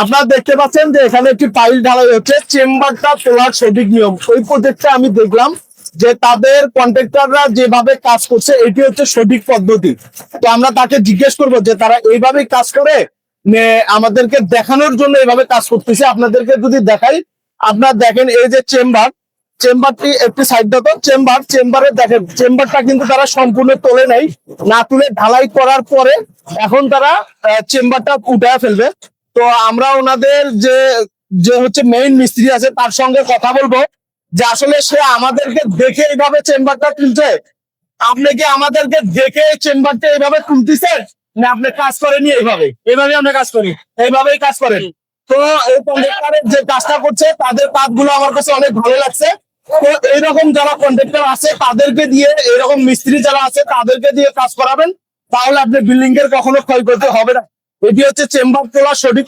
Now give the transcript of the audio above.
আপনারা দেখতে পাচ্ছেন যে এখানে একটি পাইল ঢালাই হচ্ছে চেম্বারটা তোলার সঠিক নিয়ম। ওই প্রজেক্টটা আমি দেখলাম যে তাদের কন্ট্রাক্টররা যেভাবে কাজ করছে, এটি হচ্ছে সঠিক পদ্ধতি। তো আমরা তাকে জিজ্ঞেস করব যে তারা এইভাবেই কাজ করে আমাদেরকে দেখানোর জন্য এইভাবে কাজ করতেছে। আপনাদেরকে যদি দেখাই, আপনারা দেখেন এই যে চেম্বার, চেম্বারটি একটি সাইড তো। চেম্বার, চেম্বারে দেখেন, চেম্বারটা কিন্তু তারা সম্পূর্ণ তোলে নাই। না তুলে ঢালাই করার পরে এখন তারা চেম্বারটা উঠায় ফেলবে। তো আমরা ওনাদের যে যে হচ্ছে মেইন মিস্ত্রি আছে, তার সঙ্গে কথা বলব। যে আসলে সে আমাদেরকে দেখে এইভাবে চেম্বারটা তুলছে। আপনি কি আমাদেরকে দেখে চেম্বারটা এইভাবে তুলতেছেন না, আপনি কাজ করেনি এইভাবে। এইভাবে আমরা কাজ করি। এইভাবেই কাজ করেন। তো এই কন্ট্রাক্টরের যে কাজটা করছে, তাদের কাজগুলো আমার কাছে অনেক ভালো লাগছে। তো এইরকম যারা কন্ট্রাক্টর আছে, তাদেরকে দিয়ে এরকম মিস্ত্রি যারা আছে, তাদেরকে দিয়ে কাজ করাবেন। তাহলে আপনি বিল্ডিং এর কখনো ক্ষয়ক্ষতি হবে না। এটি হচ্ছে চেম্বার তোলা সঠিক